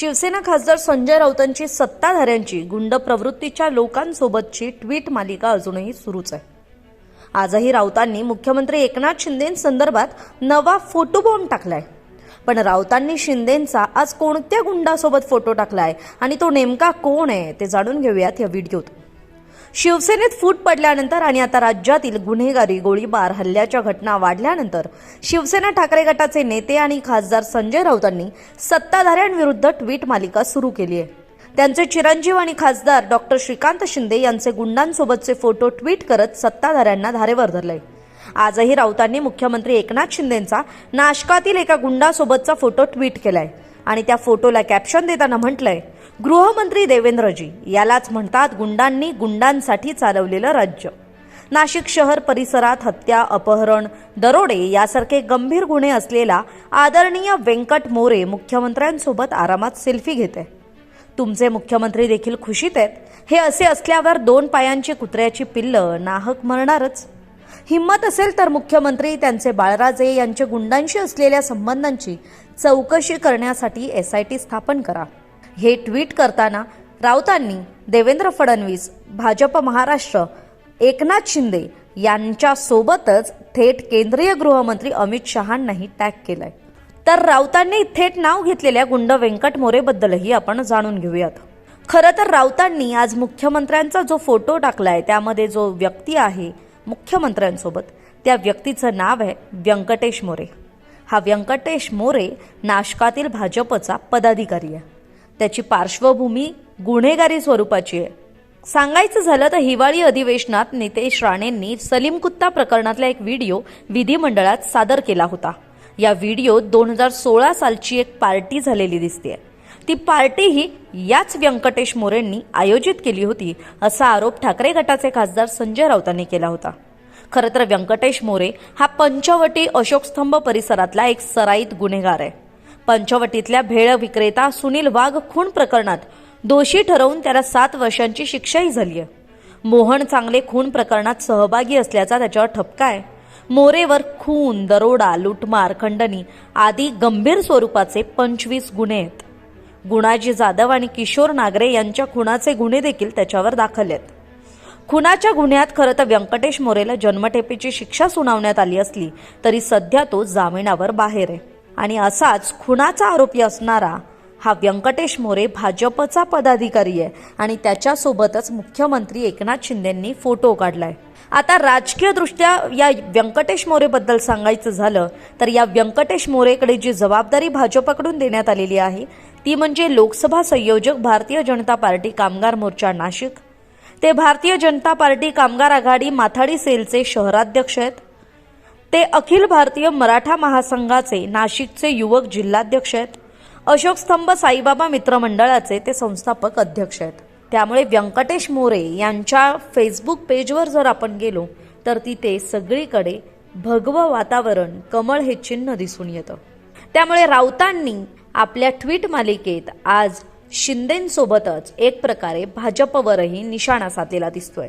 शिवसेना खासदार संजय राऊतांची सत्ताधाऱ्यांची गुंड प्रवृत्तीच्या लोकांसोबतची ट्विट मालिका अजूनही सुरूच आहे. आजही राऊतांनी मुख्यमंत्री एकनाथ शिंदेसंदर्भात नवा फोटोबॉम्ब टाकलाय. पण राऊतांनी शिंदेंचा आज कोणत्या गुंडासोबत फोटो टाकलाय आणि तो नेमका कोण आहे ते जाणून घेऊयात या व्हिडिओत. शिवसेनेत फूट पडल्यानंतर आणि आता राज्यातील गुन्हेगारी गोळीबार हल्ल्याच्या घटना वाढल्यानंतर शिवसेना ठाकरे गटाचे नेते आणि खासदार संजय राऊतांनी सत्ताधाऱ्यांविरुद्ध ट्विट मालिका सुरू केली आहे. त्यांचे चिरंजीव आणि खासदार डॉक्टर श्रीकांत शिंदे यांचे गुंडांसोबतचे फोटो ट्विट करत सत्ताधाऱ्यांना धारेवर धरले आजही राऊतांनी मुख्यमंत्री एकनाथ शिंदेंचा नाशकातील एका गुंडासोबतचा फोटो ट्विट केलाय आणि त्या फोटोला कॅप्शन देताना म्हटलंय गृहमंत्री देवेंद्रजी यालाच म्हणतात गुंडांनी गुंडांसाठी चालवलेलं राज्य. नाशिक शहर परिसरात हत्या अपहरण दरोडे यासारखे गंभीर गुन्हे असलेला आदरणीय व्यंकट मोरे मुख्यमंत्र्यांसोबत आरामात सेल्फी घेते. तुमचे मुख्यमंत्री देखील खुशीत आहेत. हे असे असल्यावर दोन पायांची कुत्र्याची पिल्लं नाहक मरणारच. हिंमत असेल तर मुख्यमंत्री त्यांचे बाळराजे यांच्या गुंडांशी असलेल्या संबंधांची चौकशी करण्यासाठी एस आय टी स्थापन करा. हे ट्विट करताना राऊतांनी देवेंद्र फडणवीस भाजप महाराष्ट्र एकनाथ शिंदे यांच्यासोबतच थेट केंद्रीय गृहमंत्री अमित शहांनाही टॅग केलाय. तर राऊतांनी थेट नाव घेतलेल्या गुंड व्यंकट मोरेबद्दलही आपण जाणून घेऊयात. खरं तर राऊतांनी आज मुख्यमंत्र्यांचा जो फोटो टाकलाय त्यामध्ये जो व्यक्ती आहे मुख्यमंत्र्यांसोबत त्या व्यक्तीचं नाव आहे व्यंकटेश मोरे. हा व्यंकटेश मोरे नाशकातील भाजपचा पदाधिकारी आहे. त्याची पार्श्वभूमी गुन्हेगारी स्वरूपाची आहे. सांगायचं झालं तर हिवाळी अधिवेशनात नितेश राणेंनी सलीम कुत्ता प्रकरणातला एक व्हिडिओ विधिमंडळात सादर केला होता. या व्हिडिओत दोन हजार सोळा सालची एक पार्टी झालेली दिसते ती पार्टी ही याच व्यंकटेश मोरेंनी आयोजित केली होती असा आरोप ठाकरे गटाचे खासदार संजय राऊतांनी केला होता. खरं तर व्यंकटेश मोरे हा पंचवटी अशोकस्तंभ परिसरातला एक सराईत गुन्हेगार आहे. पंचवटीतल्या भेळ विक्रेता सुनील वाघ खून प्रकरणात दोषी ठरवून त्याला सात वर्षांची शिक्षाही झाली आहे. मोहन चांगले खून प्रकरणात सहभागी असल्याचा त्याच्यावर ठपका आहे. मोरेवर खून दरोडा लुटमार खंडणी आदी गंभीर स्वरूपाचे पंचवीस गुन्हे आहेत. गुणाजी जाधव आणि किशोर नागरे यांच्या खुनाचे गुन्हे देखील त्याच्यावर दाखल आहेत. खुनाच्या गुन्ह्यात खरं तर व्यंकटेश मोरेला जन्मठेपेची शिक्षा सुनावण्यात आली असली तरी सध्या तो जामिनावर बाहेर आहे. आणि असाच खुनाचा आरोपी असणारा हा व्यंकटेश मोरे भाजपचा पदाधिकारी आहे आणि त्याच्यासोबतच मुख्यमंत्री एकनाथ शिंदेंनी फोटो काढलाय. आता राजकीयदृष्ट्या या व्यंकटेश मोरेबद्दल सांगायचं झालं तर या व्यंकटेश मोरेकडे जी जबाबदारी भाजपकडून देण्यात आलेली आहे ती म्हणजे लोकसभा संयोजक भारतीय जनता पार्टी कामगार मोर्चा नाशिक. ते भारतीय जनता पार्टी कामगार आघाडी माथाडी सेलचे शहराध्यक्ष आहेत. ते अखिल भारतीय मराठा महासंघाचे नाशिकचे युवक जिल्हाध्यक्ष आहेत. अशोक स्तंभ साईबाबा मित्रमंडळाचे ते संस्थापक अध्यक्ष आहेत. त्यामुळे व्यंकटेश मोरे यांच्या फेसबुक पेजवर जर आपण गेलो तर तिथे सगळीकडे भगवं वातावरण कमळ हे चिन्ह दिसून येतं. त्यामुळे राऊतांनी आपल्या ट्विट मालिकेत आज शिंदेंसोबतच एक प्रकारे भाजपवरही निशाणा साधलेला दिसतोय.